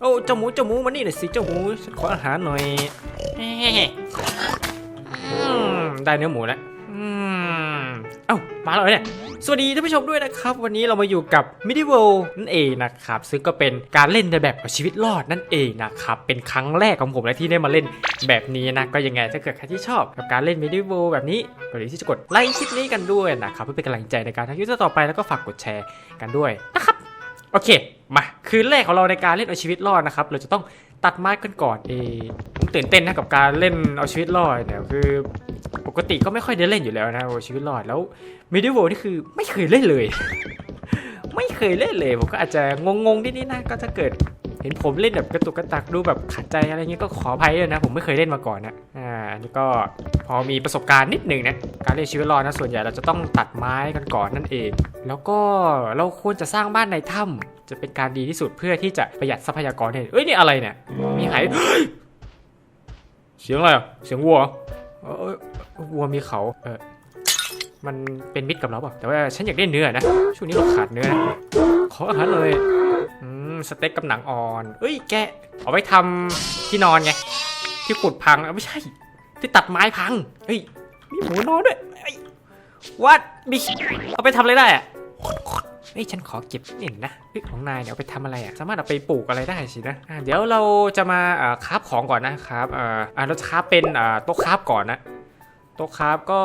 โอ้เจ้าหมูเจ้าหมูมานี่หน่อยสิเจ้าหมูฉันขออาหารหน่อยได้เนื้อหมูแล้วเอ้ามาแล้วเนี่ยสวัสดีท่านผู้ชมด้วยนะครับ วันนี้เรามาอยู่กับ Medieval นั่นเองนะครับ ซึ่งก็เป็นการเล่นในแบบเอาชีวิตรอดนั่นเองนะครับ เป็นครั้งแรกของผมเลยที่ได้มาเล่นแบบนี้นะ ก็ยังไงถ้าเกิดใครที่ชอบกับการเล่น Medieval แบบนี้ก็อย่าลืมที่จะกดไลค์คลิปนี้กันด้วยนะครับ เพื่อเป็นกำลังใจในการทำคลิปต่อไปแล้วก็ฝากกดแชร์กันด้วยนะครับ โอเค มาคืนแรกของเราในการเล่นเอาชีวิตรอดนะครับ เราจะต้องตัดไม้กันก่อนเอผมตื่นเต้นนะกับการเล่นเอาชีวิตรอดเนี่ยคือ ปกติก็ไม่ค่อยได้เล่นอยู่แล้วนะเอาชีวิตรอดแล้ว Medieval นี่คือไม่เคยเล่นเลย ไม่เคยเล่นเลย ผมก็อาจจะงงๆนิดๆนะก็จะเกิด เห็นผมเล่นแบบกระตุกกระตักดูแบบขัดใจอะไรเงี้ยก็ขออภัยด้วยนะ ผมไม่เคยเล่นมาก่อนนะอ่าอันนี่ก็พอมีประสบการณ์นิดหนึ่งนะการเล่นชีวิตรอดนะส่วนใหญ่เราจะต้องตัดไม้กันก่อนนั่นเอง แล้วก็เราควรจะสร้างบ้านในถ้ำจะเป็นการดีที่สุดเพื่อที่จะประหยัดทรัพยากรเห็นเอ้ยนี่อะไรเนี่ยมีหายเฮ้เสียงอะไรอะเสียงวัวเอ้วัวมีเขาเออมันเป็นมิตรกับเราเปล่าแต่ว่าฉันอยากได้เนื้อนะช่วงนี้เราขาดเนื้อนะขออาหารเลยอืม สเต็กกับหนังอ่อน เอ้ยแกะเอาไว้ทำที่นอนไง ที่ขุดพังเอ้าไม่ใช่ ที่ตัดไม้พัง เฮ้ย มีหมูนอนด้วยเฮ้วัดมีเอาไปทำอะไรได้อะเฮ้ยฉันขอเก็บนี่นะของนายเนี่ยเอาไปทำอะไรอะ สามารถเอาไปปลูกอะไรได้สินะะเดี๋ยวเราจะมาคราฟของก่อนนะครับเอ่อเราจะคราฟเป็นโต๊ะคราฟก่อนนะ ต๊ะครับก็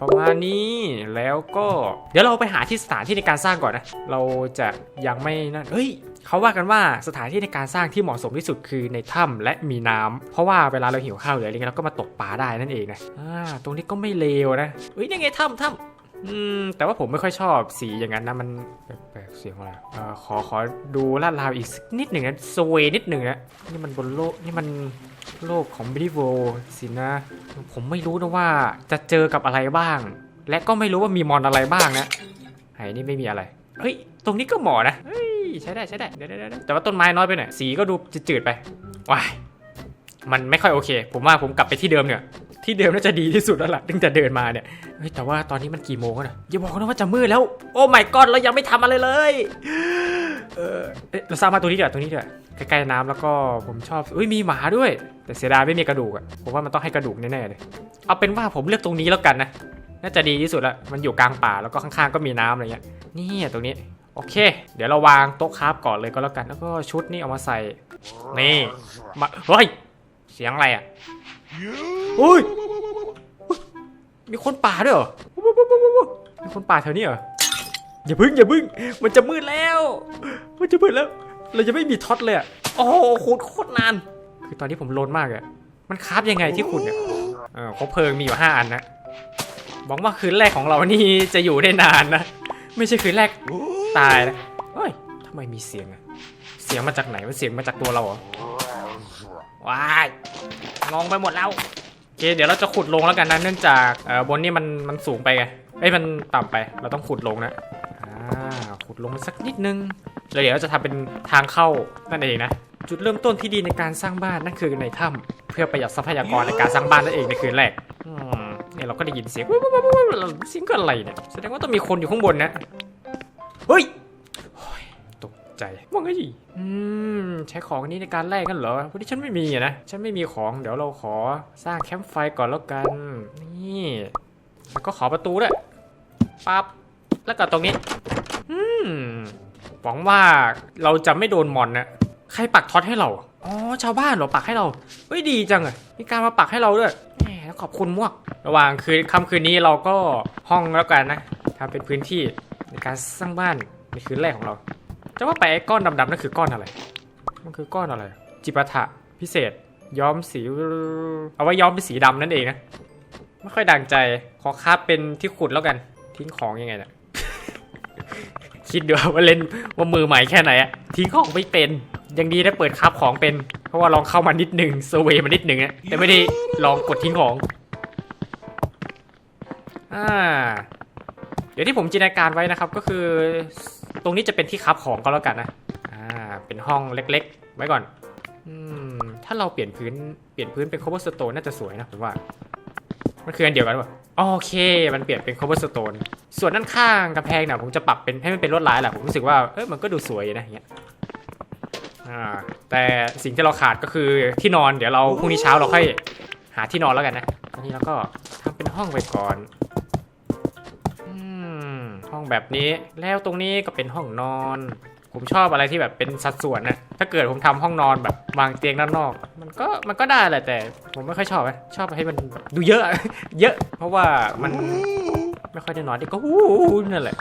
ประมาณนี้แล้วก็เดี๋ยวเราไปหาที่สถานที่ในการสร้างก่อนนะ เราจะยังไม่นั่นเฮ้ยเขาว่ากันว่าสถานที่ในการสร้างที่เหมาะสมที่สุดคือในถ้ำและมีน้ำเพราะว่าเวลาเราหิวข้าวหรืออะไรเงี้ยเราก็มาตกปลาได้นั่นเองนะอ่าตรงนี้ก็ไม่เลวนะเฮ้ยยังไงถ้ำถ้ำ อืม แต่ว่าผมไม่ค่อยชอบสีอย่างนั้นนะมันแปลกๆเสียงอะไรเอ่อขอขอดูลาดราวอีกสักนิดหนึ่งนะสเวนิดหนึ่งนะนี่มันบนโลกนี่มันโลกของบิลลี่โวสินะ ผมไม่รู้นะว่าจะเจอกับอะไรบ้าง และก็ไม่รู้ว่ามีมอนอะไรบ้างนะไอ้นี่ไม่มีอะไรเฮ้ยตรงนี้ก็เหมาะนะเฮ้ยใช้ได้ใช้ได้เดี๋ยวเดี๋ยวเดี๋ยวแต่ว่าต้นไม้น้อยไปหน่อยสีก็ดูจืดๆไปว้ายมันไม่ค่อยโอเค ผมว่าผมกลับไปที่เดิมเนี่ย ที่เดิมน่าจะดีที่สุดแล้วล่ะตั้งแต่เดินมาเนี่ยเฮ้ยแต่ว่าตอนนี้มันกี่โมงแล้วนะอย่าบอกนะว่าจะมืดแล้ว โอ้ my god เรายังไม่ทำอะไรเลยเออเอ๊ะเราสร้างมาตรงนี้เดี๋ยวตรงนี้เดี๋ยวใกล้ๆน้ำแล้วก็ผมชอบเอ้ยมีหมาด้วย แต่เสียดายไม่มีกระดูกอะผมว่ามันต้องให้กระดูกแน่ๆเลย เอาเป็นว่าผมเลือกตรงนี้แล้วกันนะน่าจะดีที่สุดละมันอยู่กลางป่าแล้วก็ข้างๆก็มีน้ำอะไรเงี้ยนี่ตรงนี้โอเค เดี๋ยวเราวางโต๊ะคราฟก่อนเลยก็แล้วกันแล้วก็ชุดนี่เอามาใส่นี่มาเฮ้ยเสียงอะไรอะ อุ้ย มีคนป่าด้วยเหรอ มีคนป่าแถวนี้เหรอ อย่าพึ่งอย่าพึ่ง มันจะมืดแล้ว มันจะมืดแล้ว เราจะไม่มีท็อตเลยอะโอ้โหขุดโคตรนาน คือตอนนี้ผมโลนมากอะมันคราฟยังไงที่ขุดเนี่ยเออคบเพลิงมีอยู่ห้าอันนะหวังว่าคืนแรกของเรานี่จะอยู่ได้นานนะ ไม่ใช่คืนแรกตายนะเฮ้ยทำไมมีเสียงอะเสียงมาจากไหนมันเสียงมาจากตัวเราเหรอว้ายงงไปหมดแล้ว โอเคเดี๋ยวเราจะขุดลงแล้วกันนะเนื่องจากเอ่อบนนี่มันมันสูงไปไงเอ้ยมันต่ำไปเราต้องขุดลงนะอ่าขุดลงมาสักนิดนึงแล้วเดี๋ยวเราจะทำเป็นทางเข้านั่นเองนะจุดเริ่มต้นที่ดีในการสร้างบ้านนั่นคือในถ้ำเพื่อประหยัดทรัพยากรในการสร้างบ้านนั่นเองในคืนแรกอืมเนี่ยเราก็ได้ยินเสียงเสียงก็อะไรเนี่ยแสดงว่าต้องมีคนอยู่ข้างบนนะเฮ้ย ใจว่าไงอืมใช้ของนี้ในการแลกกันเหรอวันนี้ฉันไม่มีนะฉันไม่มีของเดี๋ยวเราขอสร้างแคมป์ไฟก่อนแล้วกัน นี่ แล้วก็ขอประตูด้วยปั๊บแล้วก็ตรงนี้ อืมหวังว่าเราจะไม่โดนมอนนะใครปักท็อตให้เราอ๋อชาวบ้านเหรอปักให้เราเฮ้ยดีจังอะมีการมาปักให้เราด้วยแหมแล้วขอบคุณมากระหว่างคืนค่ำคืนนี้เราก็ห้องแล้วกันนะทำเป็นพื้นที่ในการสร้างบ้านในคืนแรกของเรา จะว่าไปไอ้ก้อนดำๆนั่นคือก้อนอะไร มันคือก้อนอะไร จิปาถะพิเศษ ย้อมสีเอาไว้ย้อมเป็นสีดำนั่นเองนะไม่ค่อยดังใจขอคาบเป็นที่ขุดแล้วกันทิ้งของยังไงเนี่ยคิดดูว่าเล่นว่ามือใหม่แค่ไหนอะทิ้งของไม่เป็นยังดีได้เปิดคาบของเป็น เพราะว่าลองเข้ามานิดหนึ่งเซอร์เวยมานิดหนึ่งอะแต่ไม่ได้ลองกดทิ้งของอ่าเดี๋ยวที่ผมจินตนาการไว้นะครับก็คือ ตรงนี้จะเป็นที่คับของก็แล้วกันนะ อ่า เป็นห้องเล็กๆ ไว้ก่อน อืม ถ้าเราเปลี่ยนพื้น เปลี่ยนพื้นเป็น cobblestone น่าจะสวยนะผมว่า มันคืออันเดียวกันป่ะโอเค มันเปลี่ยนเป็น cobblestone ส่วนด้านข้างกำแพงเนี่ยผมจะปรับเป็นให้มันเป็นลวดลายแหละผมรู้สึกว่า เออมันก็ดูสวยนะอย่างเงี้ย อ่า แต่สิ่งที่เราขาดก็คือที่นอน เดี๋ยวเราพรุ่งนี้เช้าเราค่อยหาที่นอนแล้วกันนะตอนนี้เราก็ทำเป็นห้องไปก่อน ห้องแบบนี้ แล้วตรงนี้ก็เป็นห้องนอน ผมชอบอะไรที่แบบเป็นสัดส่วนนะถ้าเกิดผมทำห้องนอนแบบวางเตียงด้านนอก มันก็มันก็ได้แหละแต่ ผมไม่ค่อยชอบนะชอบให้มันดูเยอะ เยอะ เพราะว่ามันไม่ค่อยได้นอนดิก็วู้นั่นแหละ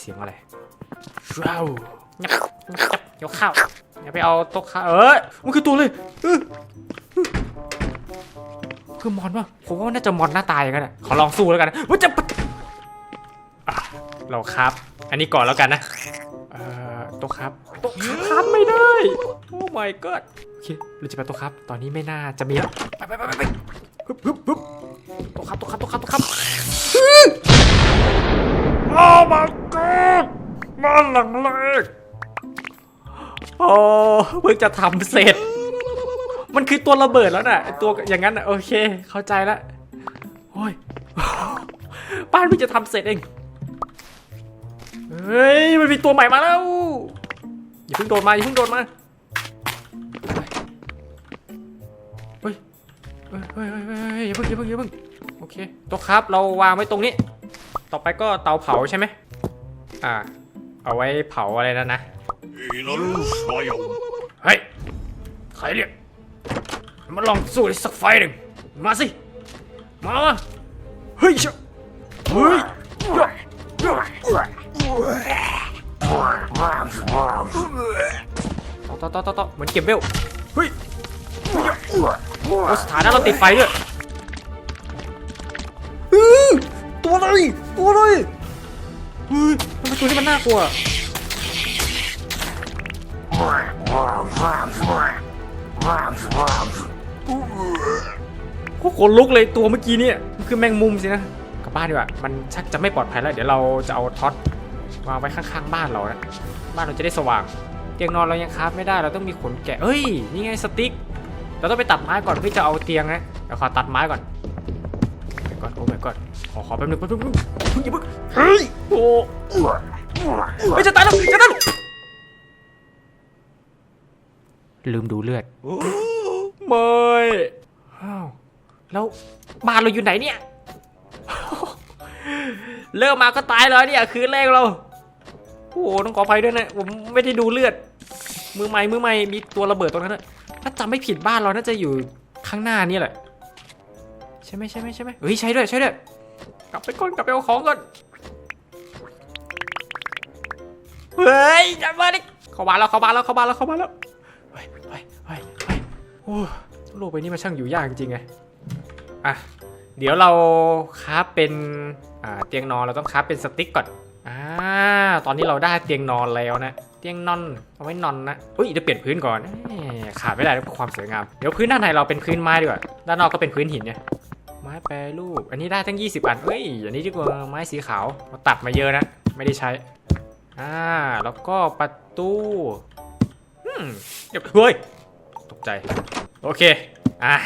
เสียงอะไรว้าวงับงับเดี๋ยวข้าวอย่าไปเอาโต๊ะข้าวเอ้ยมันคือตัวเลยคือมอนป่ะผมว่าน่าจะมอนหน้าตายกันนะขอลองสู้แล้วกันว่าจะ เราครับ อันนี้ก่อนแล้วกันนะเอ่อโต๊ะครับโต๊ะครับไม่ได้ โอ้ my god โอเคเราจะไปโต๊ะครับ ตอนนี้ไม่น่าจะมีแล้วไปไปไปไปไปฮึบฮึบฮึบโต๊ะครับโต๊ะครับโต๊ะครับโต๊ะครับโอ้ my god บ้านหลังเล็กโอ้เพิ่งจะทำเสร็จ มันคือตัวระเบิดแล้วน่ะไอ้ตัวอย่างนั้นน่ะโอเค เข้าใจแล้วโอ้ยบ้านเพิ่งจะทำเสร็จเอง เฮ้ย มันมีตัวใหม่มาแล้ว อย่าเพิ่งโดดมา อย่าเพิ่งโดดมา เฮ้ย เฮ้ยเฮ้ยเฮ้ยอย่าเพิ่งอย่าเพิ่งอย่าเพิ่งโอเคตัวครับเราวางไว้ตรงนี้ ต่อไปก็เตาเผาใช่ไหมอ่า เอาไว้เผาอะไรนั่นนะ เฮ้ย ใครเรียก มาลองสู้สักไฟหนึ่ง มาสิ มา เฮ้ย เฮ้ย ต่อต่อต่อต่อเหมือนเก็บเวลเฮ้ยยะโอ้สถานะเราติดไฟด้วยอื้อตัวอะไรตัวอะไรเฮ้ยทำไมตัวนี้มันน่ากลัวโคตรขนลุกเลยตัวเมื่อกี้เนี่ยมันคือแมงมุมสินะกลับบ้านดีกว่ามันชักจะไม่ปลอดภัยแล้ว เดี๋ยวเราจะเอาท็อต วางไว้ข้างๆบ้านเรานะบ้านเราจะได้สว่างเตียงนอนเรายังคราฟไม่ได้เราต้องมีขนแกะเอ้ยนี่ไงสติ๊กเราต้องไปตัดไม้ก่อนเพื่อจะเอาเตียงนะเดี๋ยวขอตัดไม้ก่อนไปก่อนโอ้ my god ขอขอแป๊บนึงแป๊บนึงแป๊บนึงเพิ่งอย่าเพิ่งเฮ้ยโอ้เฮ้ยจะตายแล้วจะตายแล้วลืมดูเลือดไม่แล้วบ้านเราอยู่ไหนเนี่ย เริ่มมาก็ตายแล้วเนี่ยคืนแรกเราโอ้โหต้องขออภัยด้วยนะผมไม่ได้ดูเลือด มือใหม่มือใหม่มีตัวระเบิดตรงนั้นนะถ้าจำไม่ผิดบ้านเราน่าจะอยู่ข้างหน้านี่แหละใช่ไหมใช่ไหมใช่ไหมเฮ้ยใช่ด้วยใช่ด้วยกลับไปก่อนกลับไปเอาของก่อนเฮ้ยจับมาดิเข้าบ้านแล้วเข้าบ้านแล้วเข้าบ้านแล้วเข้าบ้านแล้วเฮ้ยเฮ้ยเฮ้ยโอ้โลกใบนี้มันช่างอยู่ยากจริงไงอะ เดี๋ยวเราคราเป็นเตียงนอนเราต้องคราเป็นสติ๊กก่อนอ่าตอนนี้เราได้เตียงนอนแล้วนะ เตียงนอนเอาไว้นอนนะอุ้ยเดี๋ยวเปลี่ยนพื้นก่อนอขาดไม่ได้เพื่อความสวยงามเดี๋ยวพื้นด้านในเราเป็นพื้นไม้ดีกว่าด้านนอกก็เป็นพื้นหินเนี่ยไม้แปรรูปอันนี้ได้ทั้ง 20อันเฮ้ยอันนี้ดีกว่าไม้สีขาวเราตัดมาเยอะนะไม่ได้ใช้อ่าแล้วก็ประตูอืมเดี๋ยวเฮ้ยตกใจ โอเคอะ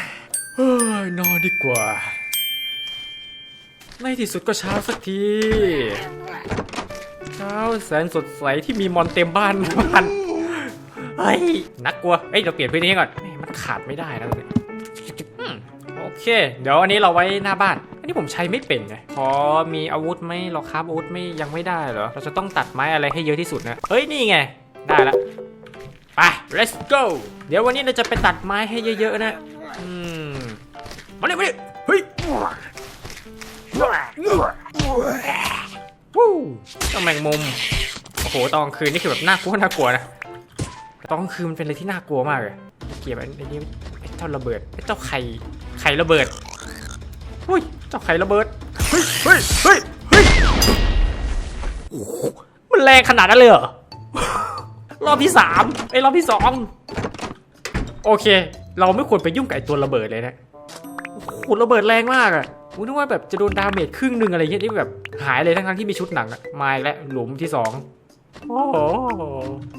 นอนดีกว่า ในที่สุดก็เช้าสักที เช้าแสนสดใสที่มีมอนเต็มบ้านบ้านเฮ้ยนักกลัวเฮ้ยเราเปลี่ยนพื้นที่ก่อนมันขาดไม่ได้แล้วเนี่ยโอเค เดี๋ยวอันนี้เราไว้หน้าบ้าน อันนี้ผมใช้ไม่เป็นไงพอมีอาวุธไหมเราคราฟอาวุธไม่ยังไม่ได้เหรอเราจะต้องตัดไม้อะไรให้เยอะที่สุดนะเฮ้ยนี่ไง ได้ละไป let's go เดี๋ยววันนี้เราจะไปตัดไม้ให้เยอะๆนะอืมมาเลยมาเลยเฮ้ย วู้ต้องแมงมุม โอ้โห ตอนกลางคืนนี่คือแบบน่ากลัวน่ากลัวนะตอนกลางคืนมันเป็นอะไรที่น่ากลัวมากเลย เกี่ยวกับไอ้นี่ไอ้เจ้าระเบิดไอ้เจ้าไข่ไข่ระเบิดเฮ้ย เจ้าไข่ระเบิด เฮ้ย เฮ้ย เฮ้ย เฮ้ย โอ้มันแรงขนาดนั้นเลยเหรอ รอบที่สามไอ้รอบที่สองโอเค เราไม่ควรไปยุ่งกับไอ้ตัวระเบิดเลยนะโอ้โหระเบิดแรงมากอะ ผมนึกว่าแบบจะโดนดาเมจครึ่งหนึ่งอะไรเงี้ยที่แบบหายเลยทั้งๆที่มีชุดหนังอะมาแล้วหลุมที่สองโอ้โห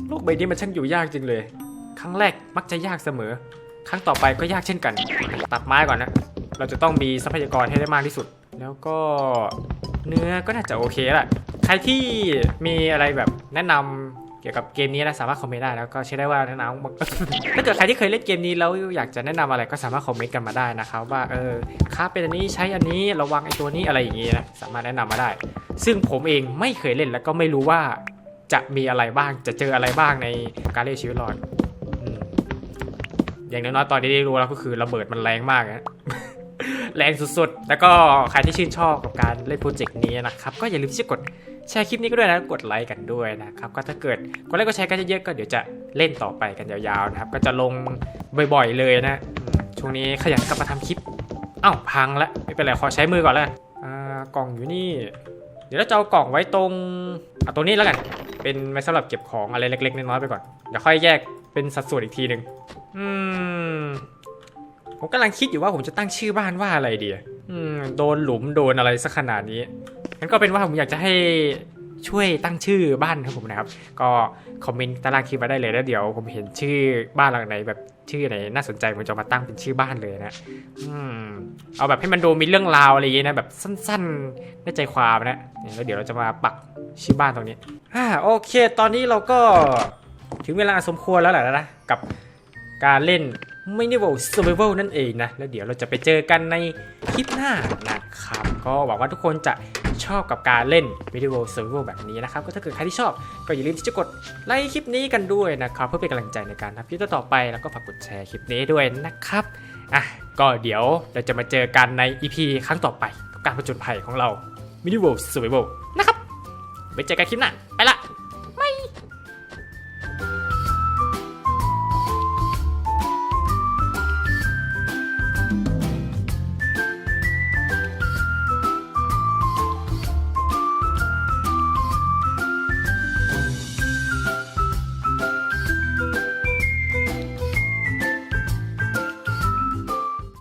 โลกใบนี้มันช่างอยู่ยากจริงเลย ครั้งแรกมักจะยากเสมอ ครั้งต่อไปก็ยากเช่นกัน ตัดไม้ก่อนนะ เราจะต้องมีทรัพยากรให้ได้มากที่สุด แล้วก็เนื้อก็น่าจะโอเคแหละ ใครที่มีอะไรแบบแนะนำ กี่ยวกี่ยวกับเกมนี้นะสามารถคอมเมนต์ได้แล้วก็เชื่อได้ว่าน้องถ้าเกิดใครที่เคยเล่นเกมนี้แล้วอยากจะแนะนำอะไรก็สามารถคอมเมนต์กันมาได้นะครับว่าเออค่าเป็นอันนี้ใช้อันนี้ระวังไอ้ตัวนี้อะไรอย่างงี้นะสามารถแนะนำมาได้ ซึ่งผมเองไม่เคยเล่นแล้วก็ไม่รู้ว่าจะมีอะไรบ้างจะเจออะไรบ้างในการเล่นชีวิตรอดอืมอย่างน้อยๆตอนนี้ได้รู้แล้วก็คือระเบิดมันแรงมากนะแรงสุดๆ แล้วก็ใครที่ชื่นชอบกับการเล่นโปรเจกต์นี้นะครับ ก็อย่าลืมที่จะกด แชร์คลิปนี้ก็ด้วยนะกดไลค์กันด้วยนะครับก็ถ้าเกิดกดไลค์ก็แชร์กันเยอะๆก็เดี๋ยวจะเล่นต่อไปกันยาวๆนะครับก็จะลงบ่อยๆเลยนะช่วงนี้ขยันกลับมาทำคลิปเอ้าพังแล้วไม่เป็นไรขอใช้มือก่อนแล้วกันอ่ากล่องอยู่นี่ เดี๋ยวเราจะเอากล่องไว้ตรงเอาตรงนี้แล้วกัน เป็นไว้สำหรับเก็บของอะไรเล็กๆน้อยๆไปก่อน เดี๋ยวค่อยแยกเป็นสัดส่วนอีกทีหนึ่งอืม ผมกำลังคิดอยู่ว่าผมจะตั้งชื่อบ้านว่าอะไรดีอะอืม โดนหลุมโดนอะไรสักขนาดนี้ งั้นก็เป็นว่าผมอยากจะให้ช่วยตั้งชื่อบ้านครับผมนะครับ ก็คอมเมนต์ตารางคลิปมาได้เลยแล้วเดี๋ยวผมเห็นชื่อบ้านหลังไหนแบบชื่อไหนน่าสนใจผมจะมาตั้งเป็นชื่อบ้านเลยนะอืมเอาแบบให้มันดูมีเรื่องราวอะไรอย่างเงี้ยนะแบบสั้นๆได้ใจความนะแล้วเดี๋ยวเราจะมาปักชื่อบ้านตรงนี้อ่าโอเค ตอนนี้เราก็ถึงเวลาสมควรแล้วแหละนะกับการเล่น m i n i v a l Survival นั่นเองนะ แล้วเดี๋ยวเราจะไปเจอกันในคลิปหน้านะครับ ก็หวังว่าทุกคนจะ ชอบกับการเล่น Medieval Survival แบบนี้นะครับ ก็ถ้าเกิดใครที่ชอบก็อย่าลืมที่จะกดไลค์คลิปนี้กันด้วยนะครับ เพื่อเป็นกำลังใจในการทำคลิปต่อไป แล้วก็ฝากกดแชร์คลิปนี้ด้วยนะครับอะก็เดี๋ยวเราจะมาเจอกันใน EP ครั้งต่อไปกับการผจญภัยของเรา m i n i v a l Survival นะครับไปเจอกันคลิปหน้าไปละ